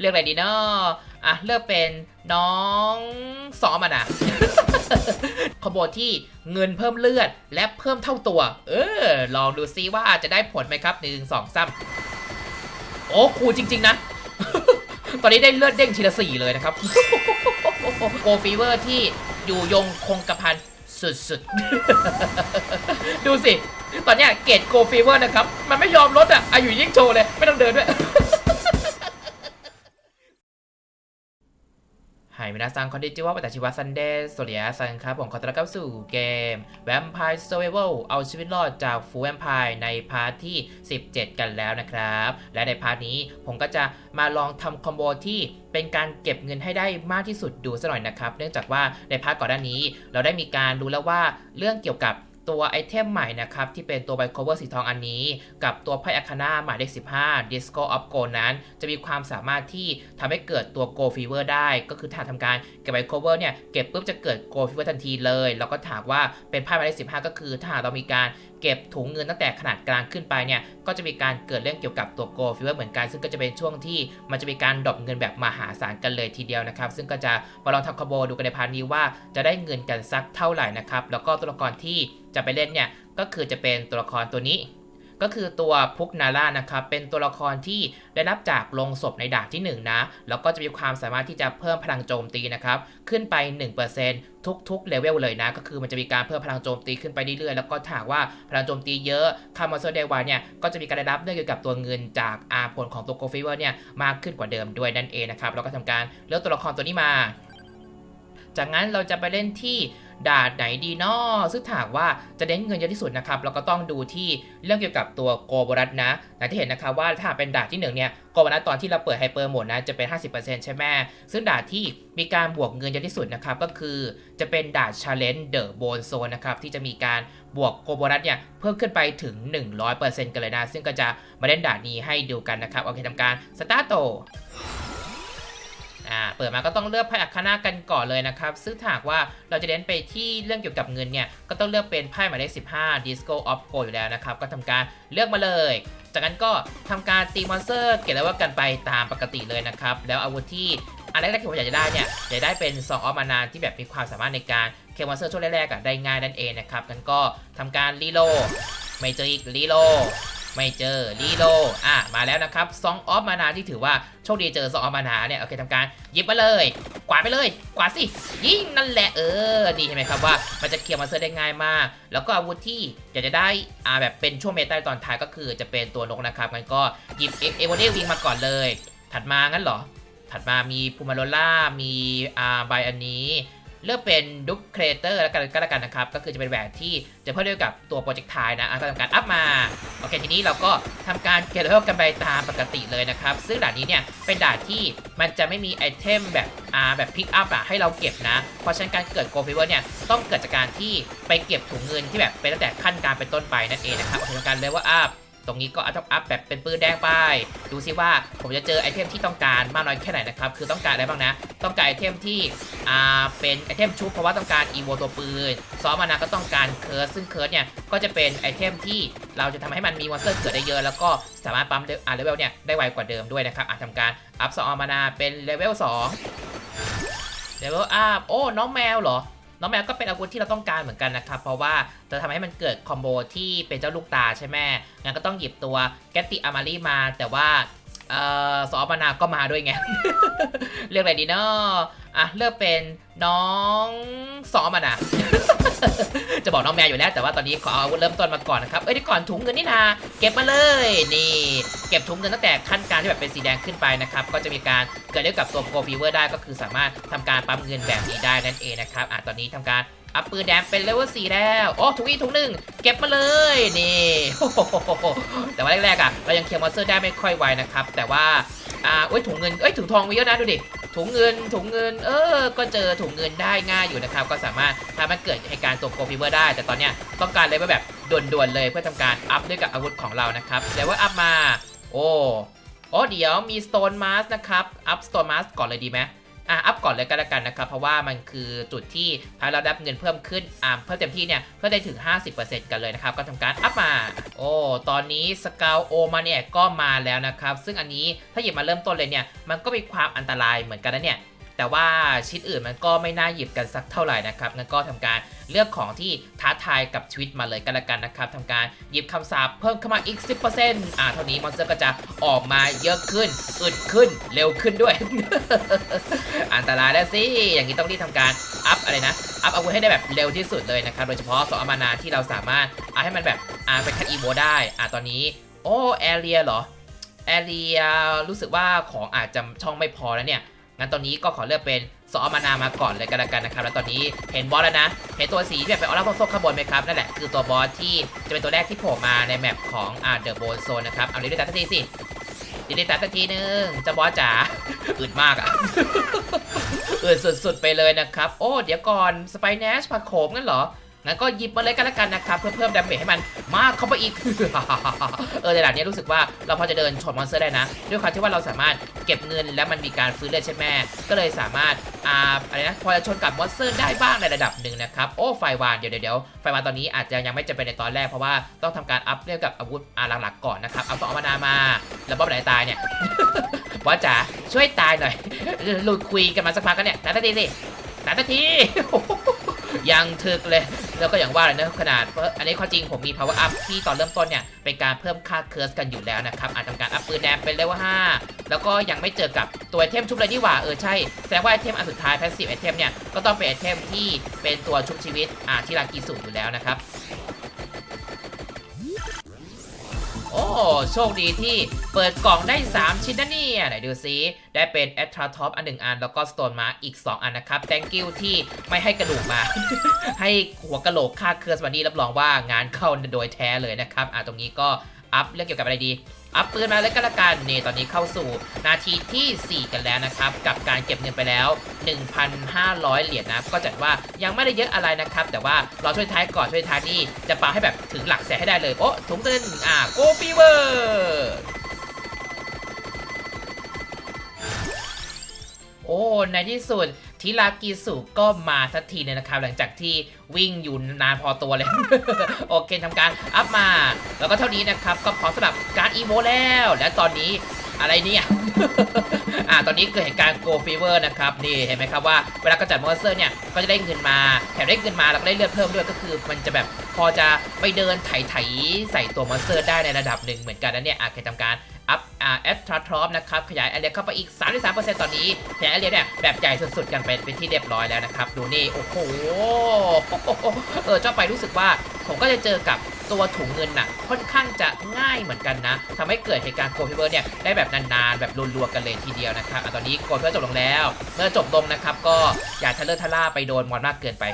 เลือกอะไรดีเนาะอะเลือกเป็นน้องซ้อมอะนะ ขบวนที่เงินเพิ่มเลือดและเพิ่มเท่าตัว เออ ลองดูซิว่าจะได้ผลไหมครับหนึ่งสองสามโอ้คูลจริง ๆ นะ ตอนนี้ได้เลือดเด้งทีละสี่เลยนะครับโกฟีเวอร์ที่อยู่ยงคงกระพันสุดๆ ดูสิ ตอนเนี้ยเกรดโกฟีเวอร์นะครับ มันไม่ยอมลดอะอายุยิ่งโชว์เลย ไม่ต้องเดินด้วย ไฮมินาซังคอนดิจิวะปัตชิวะซันเดย์สวัสดีครับผมขอต้อนรับเข้าสู่เกม Vampire Survival เอาชีวิตรอดจากฟูแวมไพร์ในพาร์ทที่ 17 กันแล้วนะครับ และในพาร์ทนี้ผมก็จะมาลองทำคอมโบที่เป็นการเก็บเงินให้ได้มากที่สุดดูซะหน่อยนะครับ เนื่องจากว่าในพาร์ทก่อนหน้านี้ เราได้มีการรู้แล้วว่าเรื่องเกี่ยวกับ ตัวไอเทมใหม่นะครับ ที่เป็นตัวไบโคเวอร์สีทองอันนี้ กับตัวไพ่อาคาน่าหมายเลข15 Disco of Gold นั้น จะมีความสามารถที่ทำให้เกิดตัว Go Fever ได้ ก็คือถ้าทำการเก็บไบโคเวอร์เนี่ย เก็บปุ๊บจะเกิด Go Fever ทันทีเลย แล้วก็ถามว่าเป็นไพ่หมายเลข15 ก็คือถ้าเรามีการ เก็บถุงเงินตั้งแต่ขนาดกลางขึ้นไปเนี่ยก็จะมีการเกิดเรื่องเกี่ยวกับตัว Go Fever เหมือนกัน ซึ่งก็จะเป็นช่วงที่มันจะมีการดรอปเงินแบบมหาศาลกันเลยทีเดียวนะครับ ซึ่งก็จะมาลองทำคอโบดูกันในพาร์ทนี้ว่าจะได้เงินกันสักเท่าไหร่นะครับแล้วก็ตัวละครที่จะไปเล่นเนี่ยก็คือจะเป็นตัวละครตัวนี้ ก็คือตัวพุกนาร่านะครับเป็นตัวละครที่ได้รับจากลงศพในด่านที่ 1 นะ แล้วก็จะมีความสามารถที่จะเพิ่มพลังโจมตีนะครับขึ้นไป 1%ทุกๆเลเวลเลยนะ ก็คือมันจะมีการเพิ่มพลังโจมตีขึ้นไปเรื่อยๆแล้วก็ถากว่าพลังโจมตีเยอะคามอนเซอร์เดวาเนี่ยก็จะมีการได้รับเรื่องเกี่ยวกับตัวเงินจากอาผลของตัวโกฟิเวอร์เนี่ยมากขึ้นกว่าเดิมด้วยนั่นเองนะครับแล้วก็ทำการเลือกตัวละครตัวนี้มา จากนั้นเราจะไปเล่นที่ด่านไหนดีนาะซึ่งถามว่าจะเน้นเงินเยอะที่สุดนะครับเราก็ต้องดูที่เรื่องเกี่ยวกับตัวโกโบรัสนะอย่างที่เห็นนะครับว่าถ้าเป็นด่านที่1เนี่ยโกโบรัสตอนที่เราเปิดไฮเปอร์โหมดนะจะเป็น 50%ใช่ไหมซึ่งด่านที่มีการบวกเงินเยอะที่สุดนะครับก็คือจะเป็นด่าน Challenge The Bone Zone นะครับที่จะมีการบวกโกโบรัสเนี่ยเพิ่มขึ้นไปถึง 100%กันเลยนะซึ่งก็จะมาเล่นด่านนี้ให้ดูกันนะครับโอเคทำการสตาร์ท อ่าเปิดมาก็ต้องเลือกไพ่อัคนากันก่อนเลยนะครับ ซึ่งถ้าหากว่าเราจะเน้นไปที่เรื่องเกี่ยวกับเงินเนี่ย ก็ต้องเลือกเป็นไพ่หมายเลข15 Disco of Gold อยู่แล้วนะครับ ก็ทำการเลือกมาเลย จากนั้นก็ทำการตีมอนสเตอร์เก็บแล้วว่ากันไปตามปกติเลยนะครับ แล้วอาวุธที่อันแรกๆที่ผมอยากจะได้เนี่ยจะได้เป็นซองออฟมานานที่แบบมีความสามารถในการเคมอนสเตอร์ช่วงแรกๆอะได้ง่ายนั่นเองนะครับกันก็ทำการรีโลไม่เจออีกรีโล ไม่เจอรีโลอะมาแล้วนะครับซองออฟมานาที่ถือว่าโชคดีเจอซองออฟมานาเนี่ยโอเคทำการยิบมาเลย กวาดไปเลย กวาดสิยิงนั่นแหละเออดีใช่ไหมครับว่ามันจะเคลียร์มาเซอร์ได้ง่ายมาก แล้วก็อาวุธที่อยากจะได้อ่าแบบเป็นช่วงเมตาตอนท้ายก็คือจะเป็นตัวนกนะครับงั้นก็หยิบเอเอเวอเดวิงมาก่อนเลย ถัดมางั้นเหรอถัดมามีพูมาโรล่ามีอ่าใบอันนี้ เลือกเป็นดุ๊กครีเอเตอร์แล้วกันก็แล้วกันนะครับ ก็คือจะเป็นแหวนที่จะเพิ่มด้วยกับตัวโปรเจกต์ไทนะอะก็ทำการอัพมา โอเคทีนี้เราก็ทำการเก็บเลเวกันไปตามปกติเลยนะครับ ซึ่งด่านนี้เนี่ยเป็นด่านที่มันจะไม่มีไอเทมแบบอ่าแบบพิกอัพอะให้เราเก็บนะ เพราะฉะนั้นการเกิดโกลฟิเวอร์เนี่ยต้องเกิดจากการที่ไปเก็บถุงเงินที่แบบเป็นตั้งแต่ขั้นการเป็นต้นไปนั่นเองนะครับโอเคทำการเลยว่าอัพ ตรงนี้ก็อัพอัพแบบเป็นปืนแดงไป ดูซิว่าผมจะเจอไอเทมที่ต้องการมากน้อยแค่ไหนนะครับ คือต้องการอะไรบ้างนะ ต้องการไอเทมที่อ่าเป็นไอเทมชุบเพราะว่าต้องการอีโวตัวปืนซ้อมมานะก็ต้องการเคิร์สซึ่งเคิร์สเนี่ยก็จะเป็นไอเทมที่เราจะทำให้มันมีมอนสเตอร์เกิดได้เยอะแล้วก็สามารถปั๊มอ่าเลเวลเนี่ยได้ไวกว่าเดิมด้วยนะครับอะทำการอัพซอมมานาเป็นเลเวล2เลเวลอัพโอ้น้องแมวเหรอ น้องแมวก็เป็นอาวุธที่เราต้องการเหมือนกันนะครับ เพราะว่าจะทำให้มันเกิดคอมโบที่เป็นเจ้าลูกตาใช่ไหมงั้นก็ต้องหยิบตัวแกตติอามารีมา แต่ว่า เอ่อซอฟมานาก็มาด้วยไงเลือกอะไรดีเนาะอะเลือกเป็นน้องซอมานาจะบอกน้องแมวอยู่แล้ว แต่ว่าตอนนี้ขอเอาเริ่มต้นมาก่อนนะครับ เอ้ยก่อนถุงเงินนี่นาเก็บมาเลย นี่ เก็บถุงเงินตั้งแต่ขั้นการที่แบบเป็นสีแดงขึ้นไปนะครับ ก็จะมีการเกิดเรื่องกับตัวโกฟีเวอร์ได้ก็คือสามารถทำการปั๊มเงินแบบนี้ได้นั่นเองนะครับอะตอนนี้ทำการ อัพปืนแดงเป็นเลเวล4แล้ว โอ้ถุงอีกถุงหนึ่งเก็บมาเลย นี่แต่ว่าแรกๆอะเรายังเคลียร์มอนสเตอร์ได้ไม่ค่อยไวนะครับ แต่ว่าอ่าเอ้ยถุงเงินเอ้ยถุงทองมีเยอะนะดูดิถุงเงินถุงเงิน เออ ก็เจอถุงเงินได้ง่ายอยู่นะครับ ก็สามารถทำให้เกิดเหตุการณ์ตัวโกฟีเวอร์ได้ แต่ตอนเนี้ยต้องการเลเวลแบบด่วนๆเลยเพื่อทำการอัพด้วยกับอาวุธของเรานะครับเลเวลอัพมา โอ้โอ้เดี๋ยวมี Stone Mask นะครับ อัพ Stone Mask ก่อนเลยดีไหม อะอัพก่อนเลยก็แล้วกันนะครับ เพราะว่ามันคือจุดที่ทำให้เราได้เงินเพิ่มขึ้นอ่าเพิ่มเต็มที่เนี่ยเพื่อได้ถึง 50%กันเลยนะครับ ก็ทำการอัพมา โอ้ ตอนนี้สกาวโอมาเนี่ยก็มาแล้วนะครับ ซึ่งอันนี้ถ้าหยิบมาเริ่มต้นเลยเนี่ยมันก็มีความอันตรายเหมือนกันนะเนี่ย แต่ว่าชิ้นอื่นมันก็ไม่น่าหยิบกันสักเท่าไหร่นะครับงั้นก็ทำการเลือกของที่ท้าทายกับชีวิตมาเลยกันละกันนะครับทำการหยิบคำสาปเพิ่มเข้ามาอีก 10%อ่าเท่านี้มอนสเตอร์ก็จะออกมาเยอะขึ้นอึดขึ้นเร็วขึ้นด้วย อันตรายแล้วสิ อย่างนี้ต้องรีบทำการอัพอะไรนะ อัพอาวุธให้ได้แบบเร็วที่สุดเลยนะครับ โดยเฉพาะสองอมานาที่เราสามารถอาให้มันแบบอาไปคัดอีโวได้ อ่าตอนนี้ โอ้แอเรียเหรอแอเรียรู้สึกว่าของอาจจะช่องไม่พอแล้วเนี่ย งั้นตอนนี้ก็ขอเลือกเป็นสอมานามาก่อนเลยกันละกันนะครับ แล้วตอนนี้เห็นบอสแล้วนะ เห็นตัวสีที่แบบเป็นออร่าโซข้างบนไหมครับ นั่นแหละคือตัวบอสที่จะเป็นตัวแรกที่โผล่มาในแมปของอ่าเดอะโบนโซนนะครับ เอาลิลิตาสักทีสิลิลิตาสักทีนึงจะบอสจ๋าอึดมากอะอึดสุดๆไปเลยนะครับ โอ้ เดี๋ยวก่อนสไปเนชผักโขมงั้นเหรอ งั้นก็หยิบมาเลยกันละกันนะครับเพื่อเพิ่มดาเมจให้มันมากเข้าไปอีก เออในด่านนี้รู้สึกว่าเราพอจะเดินชนมอนสเตอร์ได้นะ ด้วยความที่ว่าเราสามารถเก็บเงินแล้วมันมีการฟื้นเลือดใช่ไหมก็เลยสามารถอ่าอะไรนะพอจะชนกับมอนสเตอร์ได้บ้างในระดับหนึ่งนะครับโอ้ไฟวานเดี๋ยวเดี๋ยวไฟวานตอนนี้อาจจะยังไม่จำเป็นในตอนแรกเพราะว่าต้องทำการอัพเรื่องกับอาวุธอาหลักๆก่อนนะครับเอาสองอมานามาแล้วบ๊อบไหนตายเนี่ยบอสจ๋าช่วยตายหน่อยหลุดคุยกันมาสักพักกันเนี่ยนาทีสินาที ยังถึกเลย แล้วก็อย่างว่าเลยนะขนาดเพราะอันนี้ข้อจริงผมมี power up ที่ตอนเริ่มต้นเนี่ย เป็นการเพิ่มค่าเคิร์สกันอยู่แล้วนะครับ อาจทำการอัพปืนแดงเป็นเลเวล5แล้วก็ยังไม่เจอกับตัวไอเทมชุบเลยนี่หว่า เออใช่ แสดงว่าไอเทมอันสุดท้าย passive ไอเทมเนี่ย ก็ต้องเป็นไอเทมที่เป็นตัวชุบชีวิตอ่าที่รากีสูงอยู่แล้วนะครับ โอ้โชคดีที่เปิดกล่องได้ 3 ชิ้นนะเนี่ยไหนดูซิได้เป็นแอตทราท็อปอันหนึ่งอัน แล้วก็สโตนมาอีก 2 อันนะครับ thank you ที่ไม่ให้กระดูกมา ให้หัวกะโหลกค่าเคลื่อนสวัสดีรับรองว่างานเข้าโดยแท้เลยนะครับอะตรงนี้ก็อัพเรื่องเกี่ยวกับอะไรดี อัพปืนมาเลยก็แล้วกันนี่ตอนนี้เข้าสู่นาทีทีสี่ 4 กันแล้วนะครับ กับการเก็บเงินไปแล้ว 1,500 เหรียญนะก็จัดว่ายังไม่ได้เยอะอะไรนะครับ แต่ว่าเราช่วยท้ายก่อนช่วยท้ายนี่จะปาให้แบบถึงหลักแสนให้ได้เลย โอ้ถุงเงินอ่าโกฟีเวอร์โอ้ ในที่สุด ทิรากิสุก็มาสักทีนึงนะครับ หลังจากที่วิ่งอยู่นานพอตัวเลย โอเคทำการอัพมา แล้วก็เท่านี้นะครับ ก็พร้อมสำหรับการอีโวแล้ว และตอนนี้อะไรเนี่ยอ่า ตอนนี้เกิดเหตุการณ์โกฟีเวอร์นะครับ นี่เห็นไหมครับว่าเวลากระจัดมอนสเตอร์เนี่ย ก็จะได้เงินมา แถมได้เงินมาแล้วก็ได้เลือดเพิ่มด้วย ก็คือมันจะแบบพอจะไปเดินไถๆใส่ตัวมอนสเตอร์ได้ในระดับหนึ่งเหมือนกันนะเนี่ยอาจจะทำการ แอดทราทรอปนะครับ ขยายแอเรียเข้าไปอีก 33%ตอนนี้ ขยายแอเรียเนี่ยแบบใหญ่สุดๆ กันไปเป็นที่เรียบร้อยแล้วนะครับ ดูนี่ โอ้โห เออเจ้าไปรู้สึกว่า ผมก็จะเจอกับตัวถุงเงินน่ะ ค่อนข้างจะง่ายเหมือนกันนะทำให้เกิดเหตุการณ์โกลฟิเวอร์เนี่ย ได้แบบนานๆ แบบรัวๆกันเลยทีเดียวนะครับอตอนนี้โกลฟิเวอร์จบลงแล้ว เมื่อจบลงนะครับ ก็อย่าทะเลอะทะล่าไปโดนมอนมากเกินไป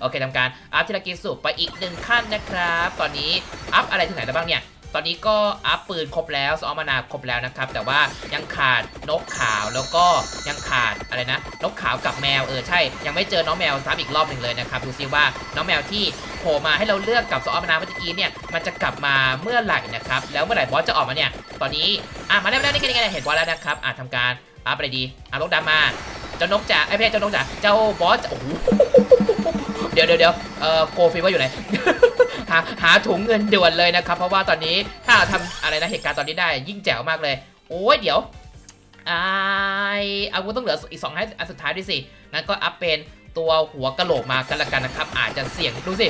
โอเคทำการอัพทีละกิสุไปอีกหนึ่งขั้นนะครับ ตอนนี้อัพอะไรถึงไหนแล้วบ้างเนี่ย ตอนนี้ก็อัพปืนครบแล้วสองมานาครบแล้วนะครับ แต่ว่ายังขาดนกขาวแล้วก็ยังขาดอะไรนะ นกขาวกับแมวเออใช่ ยังไม่เจอน้องแมวซ้ำอีกรอบหนึ่งเลยนะครับดูซิว่าน้องแมวที่โผล่มาให้เราเลือกกับสองมานาเมื่อกี้เนี่ยมันจะกลับมาเมื่อไหร่นะครับแล้วเมื่อไหร่บอสจะออกมาเนี่ยตอนนี้อะมาแล้วมาแล้วนี่ไงนี่ไงเห็นบอสแล้วนะครับอะทำการอัพอะไรดีอะลกดำมาเจ้านกจ๋าไอ้ยไม่ใช่เจ้านกจ๋าเจ้าบอสจ๋าโอ้โห ดี๋ยวเดี๋ยวเดี๋ยวเอ่อโกฟีว่าอยู่ไหน หาหาถุงเงินด่วนเลยนะครับ เพราะว่าตอนนี้ถ้าเราทำอะไรนะเหตุการณ์ตอนนี้ได้ยิ่งแจ๋วมากเลย โอ้ยเดี๋ยวไออาวุธต้องเหลืออีกสองให้อันสุดท้ายด้วยสิงั้นก็อัพเป็นตัวหัวกะโหลกมากันละกันนะครับ อาจจะเสี่ยงดูสิ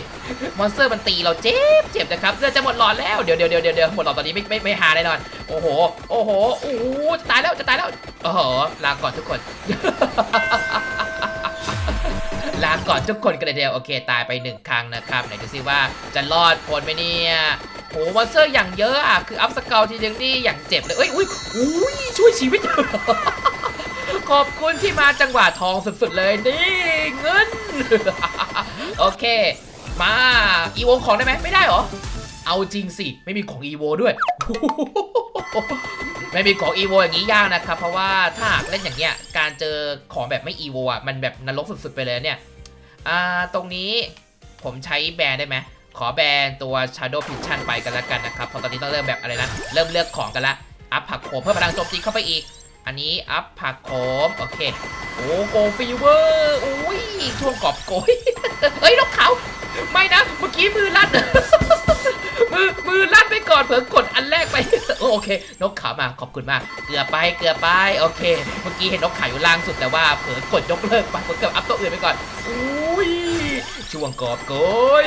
มอนสเตอร์มันตีเราเจ็บเจ็บนะครับเลือดจะหมดหลอดแล้วเดี๋ยวเดี๋ยวเดี๋ยวเดี๋ยวหมดหลอดตอนนี้ไม่ไม่ไม่หาแน่นอนโอ้โหโอ้โหโอ้โหจะตายแล้วจะตายแล้วโอ้โหลาก่อนทุกคน ลาก่อนทุกคนกันเลยเดียวโอเคตายไปหนึ่งครั้งนะครับไหนดูซิว่าจะรอดพ้นไหมเนี่ยโหมอนสเตอร์อย่างเยอะอะคืออัพสเกลทีเดียวนี่อย่างเจ็บเลยเอ้ยอุ้ยอุ้ยช่วยชีวิตขอบคุณที่มาจังหวะทองสุดๆเลยนี่เงินโอเค มาอีโวของได้ไหมไม่ได้หรอ เอาจริงสิ ไม่มีของอีโวด้วย ไม่มีของอีโวอย่างนี้ยากนะครับ เพราะว่าถ้าหากเล่นอย่างเงี้ยการเจอของแบบไม่อีโวอะมันแบบนรกสุดๆไปเลยเนี่ยอ่าตรงนี้ผมใช้แบรนด์ได้ไหมขอแบรนด์ตัว Shadow Fiction ไปกันแล้วกันนะครับเพราะตอนนี้ต้องเริ่มแบบอะไรนะ เริ่มเลือกของกันละ อัพผักโขมเพิ่มพลังโจมตีเข้าไปอีก อันนี้อัพผักโขมโอเค โอ้โกฟีเวอร์อุ้ยช่วงกอบโกยเฮ้ยนกเขาไม่นะเมื่อกี้มือลั่นมือมือลั่นไปก่อนเผลอกดอันแรกไปโอเคนกเขามาขอบคุณมาก เกือบไปเกือบไปโอเค เมื่อกี้เห็นนกเขาอยู่ล่างสุดแต่ว่าเผลอกดยกเลิกไปเผลอเกือบอัพตัวอื่นไปก่อนอุ้ยช่วงกอบโกย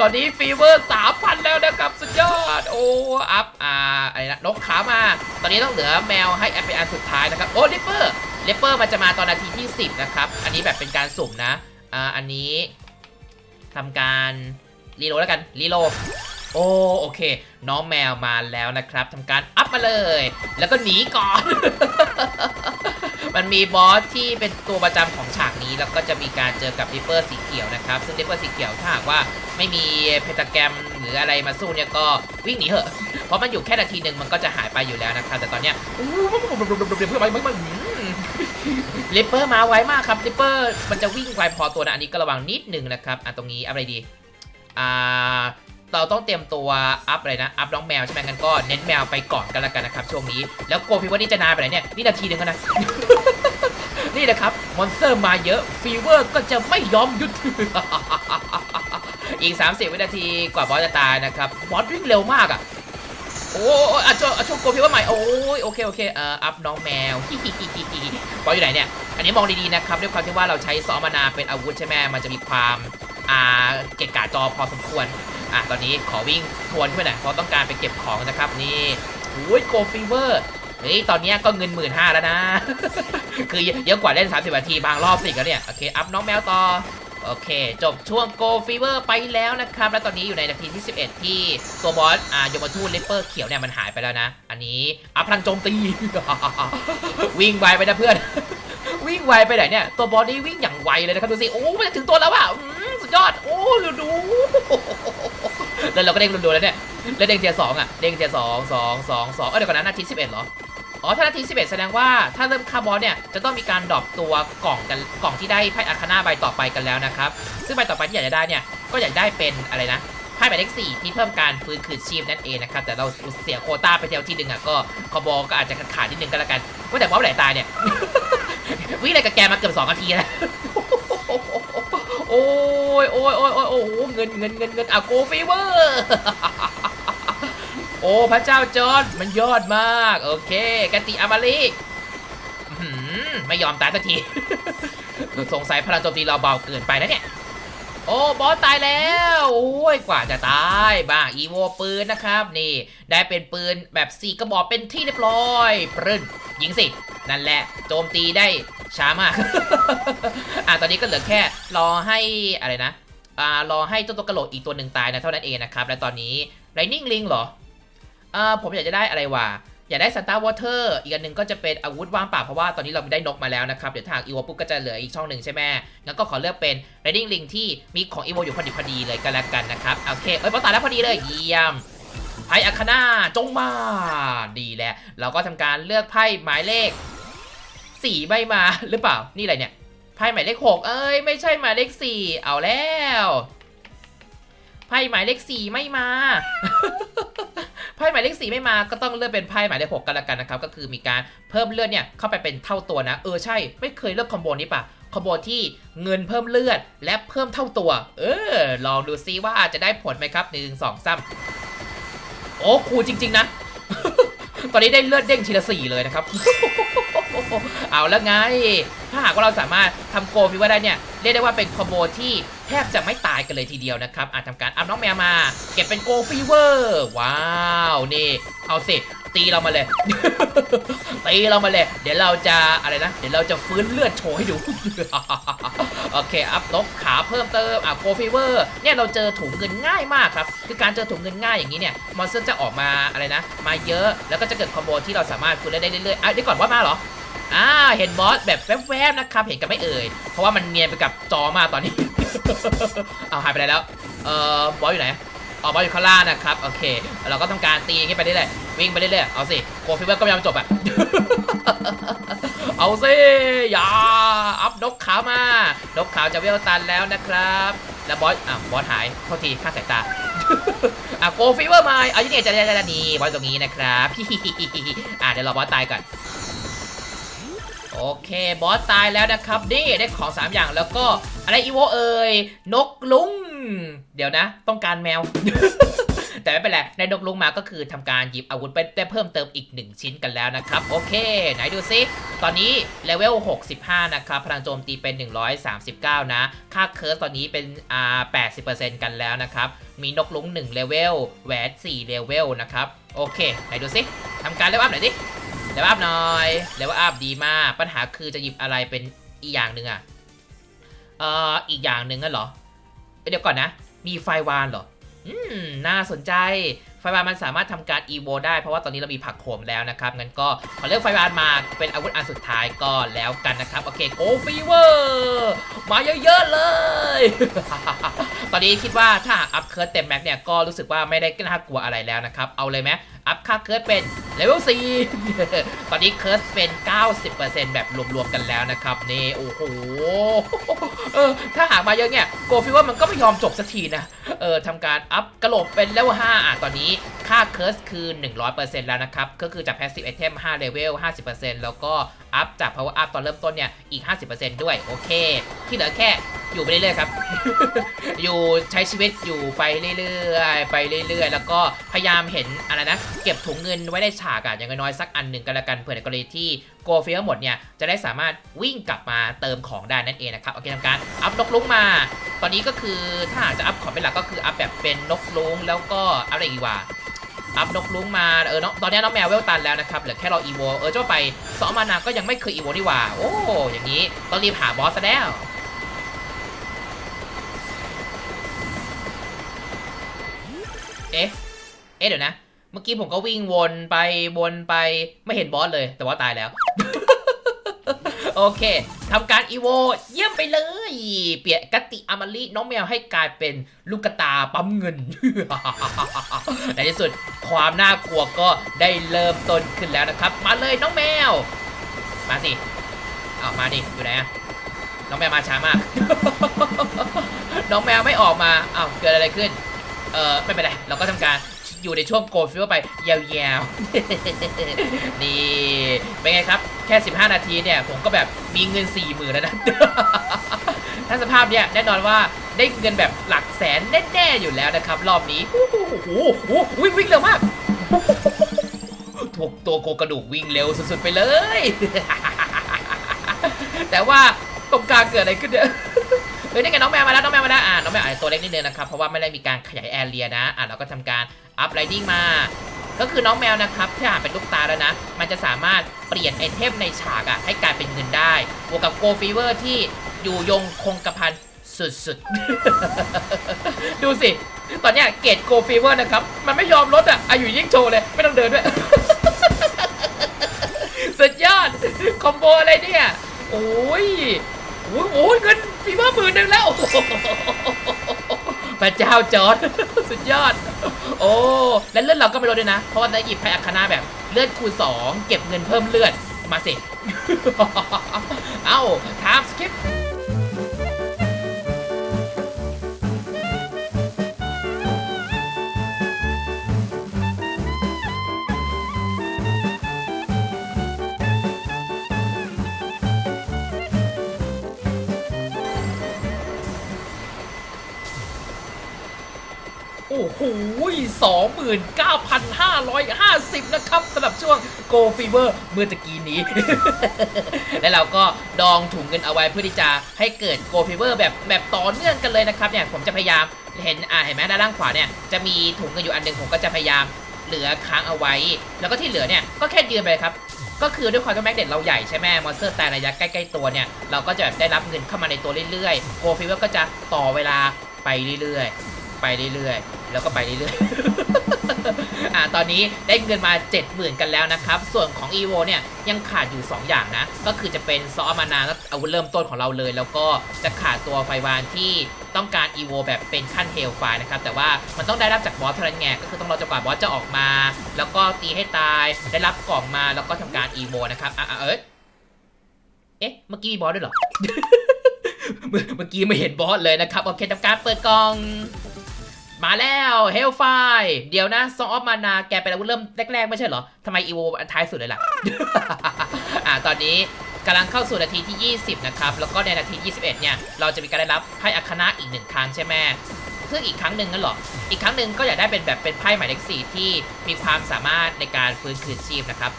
ตอนนี้ฟีเวอร์สามพันแล้วนะครับ สุดยอด โอ้อัพอ่าอะไรนะนกขามา ตอนนี้ต้องเหลือแมวให้แอปเป็นอันสุดท้ายนะครับ โอ้ลิปเปอร์ลิปเปอร์มันจะมาตอนนาทีที่ 10 นะครับ อันนี้แบบเป็นการสุ่มนะอ่าอันนี้ทำการรีโหลดแล้วกันรีโหลดโอ้โอเค น้องแมวมาแล้วนะครับทำการอัพมาเลย แล้วก็หนีก่อน มันมีบอสที่เป็นตัวประจำของฉากนี้ แล้วก็จะมีการเจอกับริปเปอร์สีเขียวนะครับ ซึ่งริปเปอร์สีเขียวถ้าหากว่าไม่มีเพตาแกรมหรืออะไรมาสู้เนี่ยก็วิ่งหนีเหอะ เพราะมันอยู่แค่นาทีหนึ่งมันก็จะหายไปอยู่แล้วนะครับ แต่ตอนเนี้ยเพื่อไปมันริปเปอร์มาไวมากครับริปเปอร์มันจะวิ่งไวพอตัวนะอันนี้ก็ระวังนิดหนึ่งนะครับอะตรงนี้อะไรดีอ่าเราต้องเตรียมตัวอัพอะไรนะอัพน้องแมวใช่ไหมงั้นก็เน้นแมวไปก่อนกันละกันนะครับช่วงนี้แล้วโกฟิวว่านี่จะนานไปไหนเนี่ยนี่นาทีหนึ่งแล้วนะ นี่นะครับ มอนสเตอร์มาเยอะ ฟีเวอร์ก็จะไม่ยอมหยุด อีก 30 วินาทีกว่าบอสจะตายนะครับ บอสวิ่งเร็วมากอะ โอ้ยอะช่วงอะช่วงโกฟิวว่าใหม่ โอ้ยโอเค โอเค เอ่อ อัพน้องแมว บอสอยู่ไหนเนี่ย อันนี้มองดีๆนะครับ ด้วยความที่ว่าเราใช้ซอมานาเป็นอาวุธใช่ไหมมันจะมีความอ่าเกะกะจอพอสมควร อะ ตอนนี้ขอวิ่งทวนขึ้นหน่อยเพราะต้องการไปเก็บของนะครับ นี่โอ้ยโกฟีเวอร์ เฮ้ย ตอนนี้ก็เงินหมื่นห้าแล้วนะ คือเยอะกว่าเล่น 30นาทีบางรอบสิแล้วเนี่ย โอเค อัพน้องแมวต่อ โอเค จบช่วงโกฟีเวอร์ไปแล้วนะครับ และตอนนี้อยู่ในนาทีที่ 11 ที่ตัวบอสอ่ายมทูตเลปเปอร์เขียวเนี่ยมันหายไปแล้วนะ อันนี้อัพพลังโจมตี วิ่งไวไปนะเพื่อน วิ่งไวไปไหนเนี่ย ตัวบอสนี่วิ่งอย่างไวเลยนะครับดูสิ โอ้มันถึงตัวแล้วอะสุดยอด โอ้ดูดูแล้วเราก็เด้งรัวๆแล้วเนี่ย แล้วเด้งเทียสองอะ เด้งเทียสองสองสองสองเออเดี๋ยวก่อนนะนาทีสิบเอ็ดเหรอ อ๋อถ้านาที11 แสดงว่าถ้าเริ่มคาร์บอนเนี่ยจะต้องมีการดรอปตัวกล่องกันกล่องที่ได้ไพ่อาคาน่าใบต่อไปกันแล้วนะครับ ซึ่งใบต่อไปที่อยากจะได้เนี่ยก็อยากได้เป็นอะไรนะไพ่หมายเลข4ที่เพิ่มการฟื้นคืนชีพนั่นเองนะครับแต่เราเสียโคต้าไปเที่ยวที่หนึ่งอะก็คอบอก็อาจจะขาดนิดนึงก็แล้วกันว่าแต่บอสไหนตายเนี่ยวิ่งอะไรกับแกมาเกือบ2นาทีแล้วโอ้ยโอ้ยโอ้ยโอ้ยโอ้โหเงินเงินเงินเงินอะโกฟีเวอร์ อ้พระเจ้าจอร์ดมันยอดมาก โอเคกติอามาลิไม่ยอมตายสักที สงสัยพลังโจมตีเราเบาเกินไปนะเนี่ย โอ้บอสตายแล้ว โอ้ยกว่าจะตายบ้าอีโวปืนนะครับ นี่ ได้เป็นปืนแบบสี่กระบอกเป็นที่เรียบร้อยปรึ้นยิงสิ นั่นแหละ โจมตีได้ช้ามาก อะตอนนี้ก็เหลือแค่รอให้อะไรนะอ่ารอให้เจ้าตัวกระโหลกอีกตัวหนึ่งตายนะเท่านั้นเองนะครับ และตอนนี้ Lightning Ring เหรอ อ่าผมอยากจะได้อะไรวะอยากได้ซันต้าวอเตอร์อีกอันหนึ่งก็จะเป็นอาวุธว่างเปล่าเพราะว่าตอนนี้เราได้นกมาแล้วนะครับ เดี๋ยวทางอีโวปุ๊บก็จะเหลืออีกช่องหนึ่งใช่ไหมงั้นก็ขอเลือกเป็น Riding Ring ที่มีของอีโวอยู่พอดีพอดีเลยก็แล้วกันนะครับ โอเค เอ้ยพอตายแล้วพอดีเลยเยี่ยมไพ่อาคาน่าจงมาดีแล้ว เราก็ทำการเลือกไพ่หมายเลขสี่ใบมาหรือเปล่านี่อะไรเนี่ยไพ่หมายเลขหกเอ้ยไม่ใช่หมายเลขสี่เอาแล้วไพ่หมายเลขสี่ไม่มา ไพ่หมายเลขสี่ไม่มาก็ต้องเลือกเป็นไพ่หมายเลขหกกันละกันนะครับก็คือมีการเพิ่มเลือดเนี่ยเข้าไปเป็นเท่าตัวนะเออใช่ไม่เคยเลือกคอมโบนี้ปะคอมโบที่เงินเพิ่มเลือดและเพิ่มเท่าตัว เออ ลองดูซิว่าจะได้ผลไหมครับหนึ่งสองสามโอ้คูจริง ๆ นะ ตอนนี้ได้เลือดเด้งทีละสี่เลยนะครับ เอาแล้วไง ถ้าหากว่าเราสามารถทำโกฟิว่าได้เนี่ย เรียกได้ว่าเป็นคอมโบที่ แทบจะไม่ตายกันเลยทีเดียวนะครับอาจทำการอัพน้องแมวมา เก็บเป็นโกฟีเวอร์ว้าวนี่เอาสิตีเรามาเลย ตีเรามาเลย เดี๋ยวเราจะอะไรนะ เดี๋ยวเราจะฟื้นเลือดโชว์ให้ดู โอเค อัพนกขาเพิ่มเติม อะโกฟีเวอร์ เนี่ยเราเจอถุงเงินง่ายมากครับ คือการเจอถุงเงินง่ายอย่างนี้เนี่ย มอนสเตอร์จะออกมาอะไรนะ มาเยอะ แล้วก็จะเกิดคอมโบที่เราสามารถฟื้นได้เรื่อยๆ อะเดี๋ยวก่อนว่ามาเหรออ่าเห็นบอสแบบแวบๆนะครับ เห็นกันไม่เอ่ย เพราะว่ามันเนียนไปกับจอมากตอนนี้ เอาหายไปไหนแล้ว เอ่อบอสอยู่ไหนออบอสอยู่ข้างล่างนะครับ โอเค เราก็ทำการตีงี้ไปเรื่อยๆวิ่งไปเรื่อยๆเอาสิโกฟิเวอร์ก็ไม่ยอมจบอะ เอาสิอย่าอัพนกขาวมานกขาวจะเวลตันแล้วนะครับ แล้วบอสอะบอสหายโทษทีค่าสายตาอะโกฟีเวอร์มาเอาที่นี่จะได้จะนี่บอลตรงนี้นะครับอะเดี๋ยวรอบอสตายก่อน โอเค บอสตายแล้วนะครับนี่ได้ของ 3 อย่างแล้วก็อะไรอีโวเอ่ยนกลุง เดี๋ยวนะ ต้องการแมว แต่ไม่เป็นไรในนกลุงมาก็คือทำการหยิบอาวุธไปได้เพิ่มเติมอีก 1 ชิ้นกันแล้วนะครับ โอเค ไหนดูซิ ตอนนี้เลเวล 65 นะครับ พลังโจมตีเป็น 139 นะ ค่าเคิร์สตอนนี้เป็นอ่า80%กันแล้วนะครับ มีนกลุง1เลเวลแหวน4เลเวลนะครับ โอเค ไหนดูซิทำการเลเวลอัพหน่อยดิ เลเวลอัพหน่อยเลเวลอัพดีมาก ปัญหาคือจะหยิบอะไรเป็นอีกอย่างหนึ่งอะเอ่ออีกอย่างหนึ่งอะเหรอเอ้ยเดี๋ยวก่อนนะ มีไฟวานเหรอ อืม น่าสนใจ ไฟวานมันสามารถทำการอีโวได้เพราะว่าตอนนี้เรามีผักโขมแล้วนะครับงั้นก็ขอเลือกไฟวานมาเป็นอาวุธอันสุดท้ายก็แล้วกันนะครับโอเคโกฟีเวอร์มาเยอะๆเลย ตอนนี้คิดว่าถ้าอัพเคิร์ดเต็มแม็กเนี่ยก็รู้สึกว่าไม่ได้น่ากลัวอะไรแล้วนะครับเอาเลยไหมอัพค่าเคิร์ดเป็นเลเวล4ตอนนี้เคิร์ดเป็น 90%แบบรวมๆกันแล้วนะครับนี่โอ้โหเออถ้าหากมาเยอะเนี่ยโกฟิว่ามันก็ไม่ยอมจบสักทีนะเออทำการอัพกระโหลกเป็นเลเวล5อะตอนนี้ ค่าเคิร์สคือ 100%แล้วนะครับ ก็คือจาก Passive Item 5 Level 50%แล้วก็อัพจาก Power Up ตอนเริ่มต้นเนี่ย อีก 50%ด้วย โอเค ที่เหลือแค่อยู่ไปเรื่อยๆครับ อยู่ใช้ชีวิตอยู่ไปเรื่อยๆ ไปเรื่อยๆ แล้วก็พยายามเห็นอะไรนะ เก็บถุงเงินไว้ในฉากอะอย่างน้อยๆสักอันหนึ่งก็แล้วกันเผื่อในกรณีที่โกเฟียหมดเนี่ยจะได้สามารถวิ่งกลับมาเติมของได้นั่นเองนะครับโอเคทำการอัพนกลุงมา ตอนนี้ก็คือถ้าจะอัพของเป็นหลักก็คืออัพแบบเป็นนกลุงแล้วก็อัพอะไรอีกว่า อัพนกลุงมาเออตอนนี้น้องแมวเวลตันแล้วนะครับเหลือแค่รออีโวเออเจ้าไปสองมานาก็ยังไม่เคยอีโวนี่หว่า โอ้อย่างนี้ต้องรีบหาบอสซะแล้วเอ๊ะเอ๊ะเดี๋ยวนะ เมื่อกี้ผมก็วิ่งวนไปวนไปไม่เห็นบอสเลย แต่ว่าตายแล้ว โอเคทำการอีโวเยี่ยมไปเลย เปลี่ยนกติอามารีน้องแมวให้กลายเป็นลูกตาปั๊มเงิน ในที่สุดความน่ากลัวก็ได้เริ่มต้นขึ้นแล้วนะครับ มาเลยน้องแมว มาสิเอามาดิอยู่ไหนอะน้องแมวมาช้ามาก น้องแมวไม่ออกมาอ้าวเกิดอะไรขึ้น เออไม่เป็นไร เราก็ทำการ อยู่ในช่วงโกลฟิวไปยาวๆ นี่ เป็นไงครับ แค่ 15 นาทีเนี่ย ผมก็แบบมีเงิน 4 0,000 แล้วนะ ถ้าสภาพเนี่ยแน่นอนว่าได้เงินแบบหลักแสนแน่ๆอยู่แล้วนะครับ รอบนี้โอ้โหโอ้วิ่งวิ่งเร็วมากถูกตัวโคกระดูกวิ่งเร็วสุดๆไปเลย แต่ว่าตรงกลางเกิดอะไรขึ้นเนี่ย ฮ้ยนี่ไงน้องแมวมาแล้วน้องแมวมาแล้วอ่าน้องแมวอาจจะตัวเล็กนิดนึงนะครับเพราะว่าไม่ได้มีการขยายแอเรียนะอ่าเราก็ทำการอัพไรดิ้งมาก็คือน้องแมวนะครับถ้าหากเป็นลูกตาแล้วนะ มันจะสามารถเปลี่ยนไอเทมในฉากอะให้กลายเป็นเงินได้ บวกกับโกฟีเวอร์ที่อยู่ยงคงกระพันสุดๆ ดูสิ ตอนเนี้ยเกตโกฟีเวอร์นะครับ มันไม่ยอมลดอะอายุยิ่งโชว์เลย ไม่ต้องเดินด้วย สุดยอด คอมโบอะไรเนี่ย โอ้ย โอ้ยโอ้ยเงิน ฟีเวอร์หมื่นหนึ่งแล้วพระเจ้าจอร์ดสุดยอด โอ้และเลือดเราก็ไม่ลดด้วยนะ เพราะว่าได้หยิบไพ่อัคนาแบบเลือดคูณ2 เก็บเงินเพิ่มเลือดมาสิ เอ้าทามสคิป อ้โหสองหมื่นเก้าพันห้าร้อยห้าสิบนะครับสำหรับช่วง Go Fever เมื่อตะกี้นี้ และเราก็ดองถุงเงินเอาไว้เพื่อที่จะให้เกิด Go Fever แบบแบบต่อเนื่องกันเลยนะครับเนี่ยผมจะพยายามเห็นอ่าเห็นไหมด้านล่างขวาเนี่ยจะมีถุงเงินอยู่อันหนึ่งผมก็จะพยายามเหลือค้างเอาไว้ แล้วก็ที่เหลือเนี่ยก็แค่ยืนไปครับก็คือด้วยความที่แม็กเด็ดเราใหญ่ใช่ไหมมอนสเตอร์แต่ระยะใกล้ๆตัวเนี่ย เราก็จะแบบได้รับเงินเข้ามาในตัวเรื่อยๆโกฟีเวอร์ก็จะต่อเวลาไปเรื่อยๆ ไปเรื่อยๆ แล้วก็ไปเรื่อยๆ อ่าตอนนี้ได้เงินมา 70,000 กันแล้วนะครับ ส่วนของ EVO เนี่ยยังขาดอยู่ 2 อย่างนะ ก็คือจะเป็นซอมานาแล้วอาวุธเริ่มต้นของเราเลย แล้วก็จะขาดตัวไฟวานที่ต้องการ EVO แบบเป็นขั้นเฮลไฟนะครับ แต่ว่ามันต้องได้รับจากบอสเท่านั้นไงก็คือต้องรอจนกว่าบอสจะออกมา แล้วก็ตีให้ตาย ได้รับกล่องมาแล้วก็ทำการ EVO นะครับ อะเอ้ยเอ๊ะ เมื่อกี้มีบอสด้วยเหรอเมื่อเมื่อกี้ไม่เห็นบอสเลยนะครับ โอเคทำการเปิดกล่อง มาแล้วเฮลไฟเดี๋ยวนะซองออฟมานาแกเป็นอาวุธเริ่มแรกๆ ไม่ใช่เหรอทำไมอีโวอันท้ายสุดเลยล่ะ อ่าตอนนี้กำลังเข้าสู่นาทีที่ 20 นะครับ แล้วก็ในนาที 21 เนี่ย เราจะมีการได้รับไพ่อาคานะอีกหนึ่งครั้งใช่ไหมซึ่งอีกครั้งหนึ่งนั่นหรอ อีกครั้งหนึ่งก็อยากได้เป็นแบบเป็นไพ่หมายเลขสี่ที่มีความสามารถในการฟื้นคืนชีพนะครับ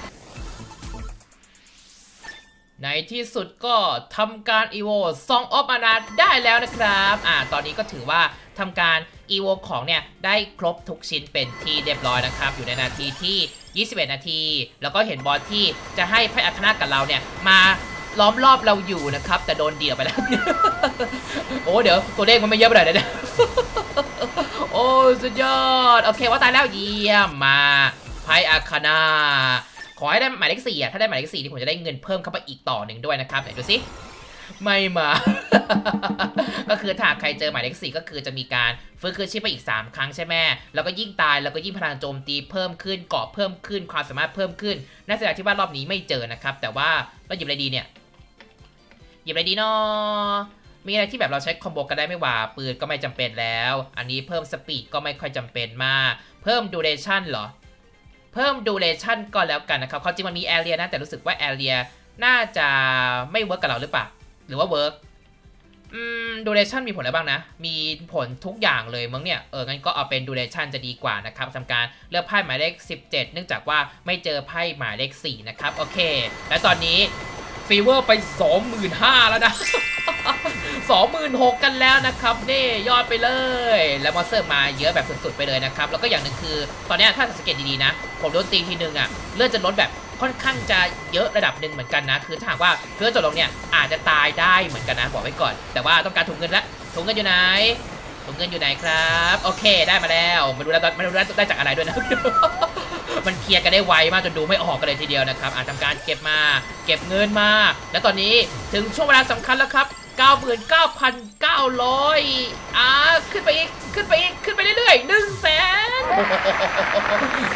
ในที่สุดก็ทำการ EVO Song of Mana ได้แล้วนะครับ อ่า ตอนนี้ก็ถือว่าทำการ EVO ของเนี่ย ได้ครบทุกชิ้นเป็นที่เรียบร้อยนะครับ อยู่ในนาทีที่ 21 นาที แล้วก็เห็นบอสที่จะให้ไพ่อัคนากับเราเนี่ย มาล้อมรอบเราอยู่นะครับ แต่โดนเดี่ยวไปแล้ว โอ้ เดี๋ยวตัวเลขมันไม่เยอะไปหน่อยนะนะโอ้ สุดยอด โอเคว่าตายแล้วเยี่ยมมาไพอาคานา ขอให้ได้หมายเลขสี่อะถ้าได้หมายเลขสี่นี่ผมจะได้เงินเพิ่มเข้าไปอีกต่อหนึ่งด้วยนะครับไหนดูสิไม่มา ก็คือถ้าใครเจอหมายเลขสี่ก็คือจะมีการฟื้นคืนชีพไปอีก 3 ครั้งใช่ไหมแล้วก็ยิ่งตายแล้วก็ยิ่งพลังโจมตีเพิ่มขึ้นเกาะเพิ่มขึ้นความสามารถเพิ่มขึ้นน่าเสียดายที่ว่ารอบนี้ไม่เจอนะครับ แต่ว่าเราหยิบอะไรดีเนี่ย หยิบอะไรดีเนาะมีอะไรที่แบบเราใช้คอมโบกันได้ไม่ว่า ปืนก็ไม่จำเป็นแล้ว อันนี้เพิ่มสปีดก็ไม่ค่อยจำเป็นมาก เพิ่มดูเรชั่นเหรอ เพิ่มดูเรชั่นก็แล้วกันนะครับความจริงมันมีแอเรียนะ แต่รู้สึกว่าแอเรียน่าจะไม่เวิร์กกับเราหรือเปล่า หรือว่าเวิร์กอืมดูเรชั่นมีผลอะไรบ้างนะ มีผลทุกอย่างเลยมั้งเนี่ย เออ งั้นก็เอาเป็นดูเรชั่นจะดีกว่านะครับทำการเลือกไพ่หมายเลข 17 เนื่องจากว่าไม่เจอไพ่หมายเลข 4 นะครับ โอเค และตอนนี้ฟีเวอร์ไป 25,000 แล้วนะ 26,000กันแล้วนะครับนี่ยอดไปเลย แล้วมอนสเตอร์มาเยอะแบบสุดๆไปเลยนะครับ แล้วก็อย่างหนึ่งคือ ตอนนี้ถ้าสังเกตดีๆนะ ผมโดนตีทีนึงอะเลือดจะลดแบบค่อนข้างจะเยอะระดับหนึ่งเหมือนกันนะ คือถ้าหากว่าเลือจดลงเนี่ยอาจจะตายได้เหมือนกันนะบอกไว้ก่อน แต่ว่าต้องการถุงเงินละถุงเงินอยู่ไหนถุงเงินอยู่ไหนครับ โอเคได้มาแล้วมาดูแล้วมาดูแล้วได้จากอะไรด้วยนะมันเคลียร์กันได้ไวมากจนดูไม่ออกกันเลยทีเดียวนะครับอาจทำการเก็บมา เก็บเงินมา แล้วตอนนี้ถึงช่วงเวลาสำคัญแล้วครับ 99,900 อ่า ขึ้นไปอีก ขึ้นไปอีก ขึ้นไปเรื่อยๆ1 0 0 0งแสน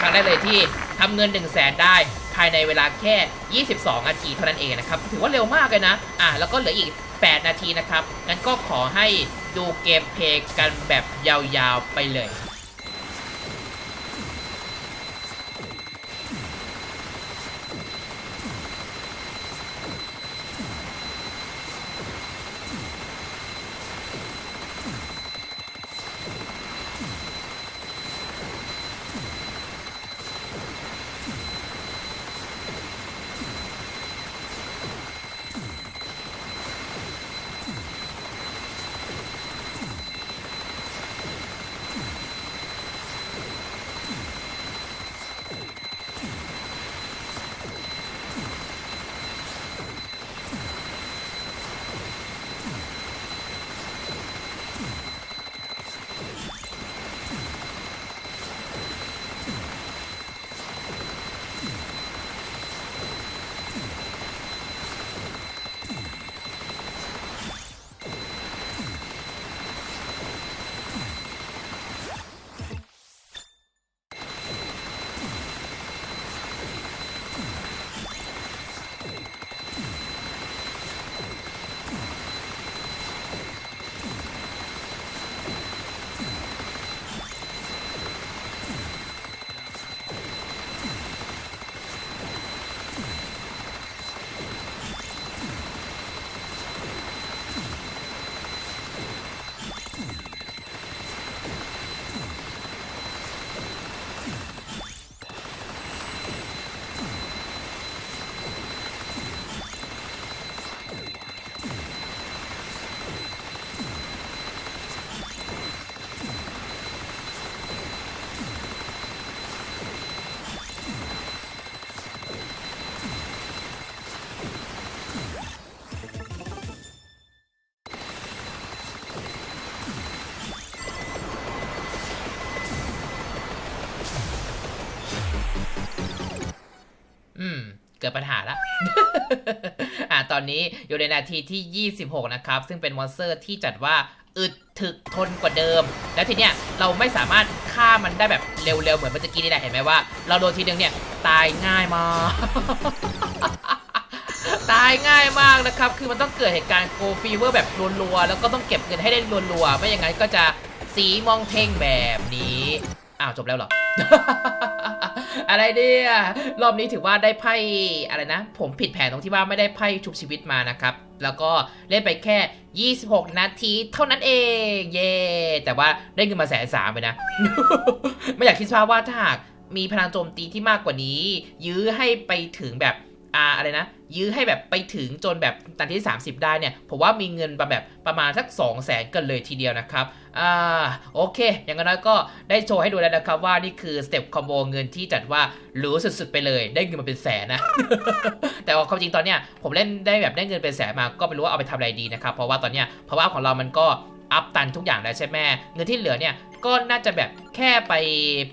ครั้งแรกเลยที่ทำเงิน 1 0 0 0 0แสนได้ภายในเวลาแค่ 22 นาทีเท่านั้นเองนะครับ ถือว่าเร็วมากเลยนะ อ่า แล้วก็เหลืออีก 8 นาทีนะครับ งั้นก็ขอให้ดูเกมเพลย์กันแบบยาวๆไปเลย เกิดปัญหาละ อ่าตอนนี้อยู่ในนาทีที่ 26 นะครับ ซึ่งเป็นมอนสเตอร์ที่จัดว่าอึดถึกทนกว่าเดิม แล้วทีเนี้ยเราไม่สามารถฆ่ามันได้แบบเร็วๆ เหมือนเมื่อกี้นี่แหละเห็นไหมว่า เราโดนทีนึงเนี่ย ตายง่ายมาก ตายง่ายมากนะครับ คือมันต้องเกิดเหตุการณ์โกฟีเวอร์แบบรัวๆ แล้วก็ต้องเก็บเงินให้ได้รัวๆ ไม่อย่างนั้นก็จะสีมองเท่งแบบนี้ อ้าวจบแล้วเหรอ อะไรเนี่ยรอบนี้ถือว่าได้ไพ่อะไรนะ ผมผิดแผนตรงที่ว่าไม่ได้ไพ่ชุบชีวิตมานะครับ แล้วก็เล่นไปแค่ 26 นาทีเท่านั้นเอง เย่แต่ว่าได้เงินมาแสนสามไปนะ ไม่อยากคิดภาพว่าถ้าหากมีพลังโจมตีที่มากกว่านี้ ยื้อให้ไปถึงแบบ อ่าอะไรนะ ยื้อให้แบบไปถึงจนแบบตันที่ 30 ได้เนี่ย ผมว่ามีเงินแบบประมาณสัก 2 0 0แสนกันเลยทีเดียวนะครับ อ่า โอเค อย่างน้อยก็ได้โชว์ให้ดูแล้วนะครับว่านี่คือสเต็ปคอมโบเงินที่จัดว่าหรูสุดๆไปเลย ได้เงินมาเป็นแสนนะ แต่ว่าความจริงตอนเนี้ยผมเล่นได้แบบได้เงินเป็นแสนมา ก็ไม่รู้ว่าเอาไปทำอะไรดีนะครับ เพราะว่าตอนเนี้ยเพราะว่าของเรามันก็อัพตันทุกอย่างแล้วใช่ไหมเงินที่เหลือเนี่ย ก็น่าจะแบบแค่ไป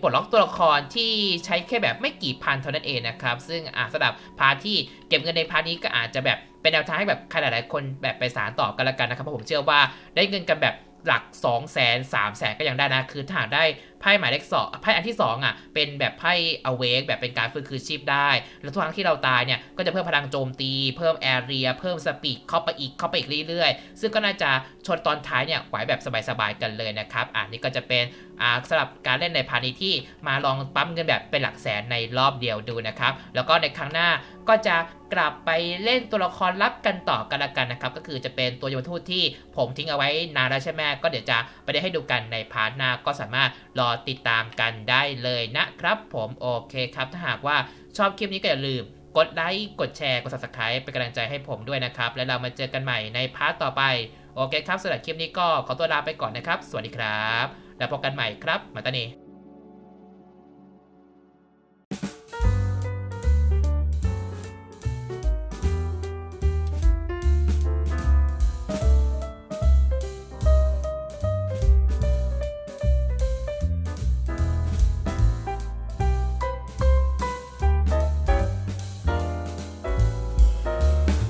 ปลดล็อกตัวละครที่ใช้แค่แบบไม่กี่พันเท่านั้นเองนะครับ ซึ่งอะสำหรับพาร์ทที่เก็บเงินในพาร์ทนี้ก็อาจจะแบบเป็นแนวทางให้แบบใครหลายๆคนแบบไปสารต่อกันละกันนะครับเพราะผมเชื่อว่าได้เงินกันแบบ หลัก 2 0 0 0 0 0 3 0 0 0 0ก็ยังได้นะ คือถ้าหากได้ไพ่หมายเลขสองไพ่อันที่ 2 อะ เป็นแบบไพ่ awake แบบเป็นการฟื้นคืนชีพได้ แล้วทุกครั้งที่เราตายเนี่ย ก็จะเพิ่มพลังโจมตี เพิ่มแอเรีย เพิ่มสปีดเข้าไปอีกเข้าไปอีกเรื่อยๆ ซึ่งก็น่าจะชนตอนท้ายเนี่ยไหวแบบสบายๆกันเลยนะครับอ่านี่ก็จะเป็นอ่าสำหรับการเล่นในพาร์ทนี้ที่มาลองปั๊มเงินแบบเป็นหลักแสนในรอบเดียวดูนะครับ แล้วก็ในครั้งหน้าก็จะกลับไปเล่นตัวละครลับกันต่อกันละกันนะครับ ก็คือจะเป็นตัวยมทูตที่ผมทิ้งเอาไว้นานแล้วใช่ไหมก็เดี๋ยวจะไปได้ให้ดูกันในพาร์ทหน้าก็สามารถรอติดตามกันได้เลยนะครับผมโอเคครับ ถ้าหากว่าชอบคลิปนี้ก็อย่าลืมกดไลค์กดแชร์กด subscribe เป็นกำลังใจให้ผมด้วยนะครับ แล้วเรามาเจอกันใหม่ในพาร์ทต่อไป โอเคครับสำหรับคลิปนี้ก็ขอตัวลาไปก่อนนะครับ สวัสดีครับ แล้วพบกันใหม่ครับมาตานี